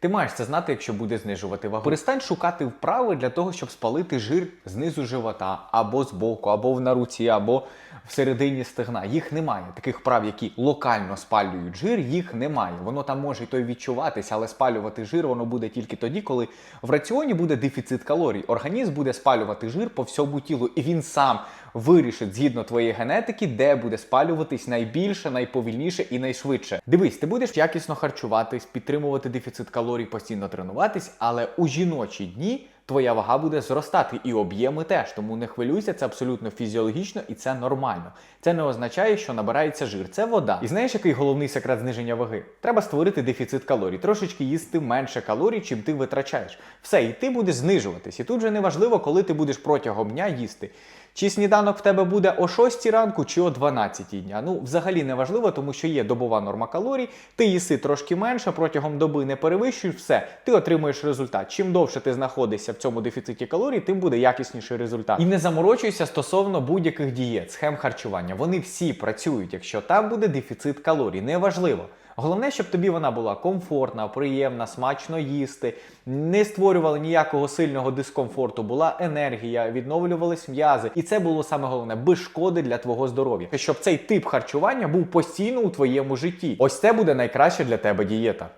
Ти маєш це знати, якщо буде знижувати вагу. Перестань шукати вправи для того, щоб спалити жир знизу живота, або збоку, або на руці, або всередині стегна. Їх немає. Таких вправ, які локально спалюють жир, їх немає. Воно там може й то відчуватися, але спалювати жир воно буде тільки тоді, коли в раціоні буде дефіцит калорій. Організм буде спалювати жир по всьому тілу, і він сам вирішить згідно твоєї генетики, де буде спалюватись найбільше, найповільніше і найшвидше. Дивись, ти будеш якісно харчуватись, підтримувати дефіцит калорій, постійно тренуватись, але у жіночі дні. Твоя вага буде зростати і об'єми теж, тому не хвилюйся, це абсолютно фізіологічно і це нормально. Це не означає, що набирається жир, це вода. І знаєш, який головний секрет зниження ваги? Треба створити дефіцит калорій, трошечки їсти менше калорій, чим ти витрачаєш. Все, і ти будеш знижуватись. І тут же не важливо, коли ти будеш протягом дня їсти. Чи сніданок в тебе буде о 6 ранку, чи о 12 дня. Ну, взагалі не важливо, тому що є добова норма калорій, ти їси трошки менше, протягом доби не перевищуєш, все, ти отримуєш результат. Чим довше ти знаходишся в цьому дефіциті калорій, тим буде якісніший результат. І не заморочуйся стосовно будь-яких дієт, схем харчування. Вони всі працюють, якщо там буде дефіцит калорій, неважливо. Головне, щоб тобі вона була комфортна, приємна, смачно їсти, не створювала ніякого сильного дискомфорту, була енергія, відновлювались м'язи. І це було саме головне без шкоди для твого здоров'я. Щоб цей тип харчування був постійно у твоєму житті. Ось це буде найкраща для тебе дієта.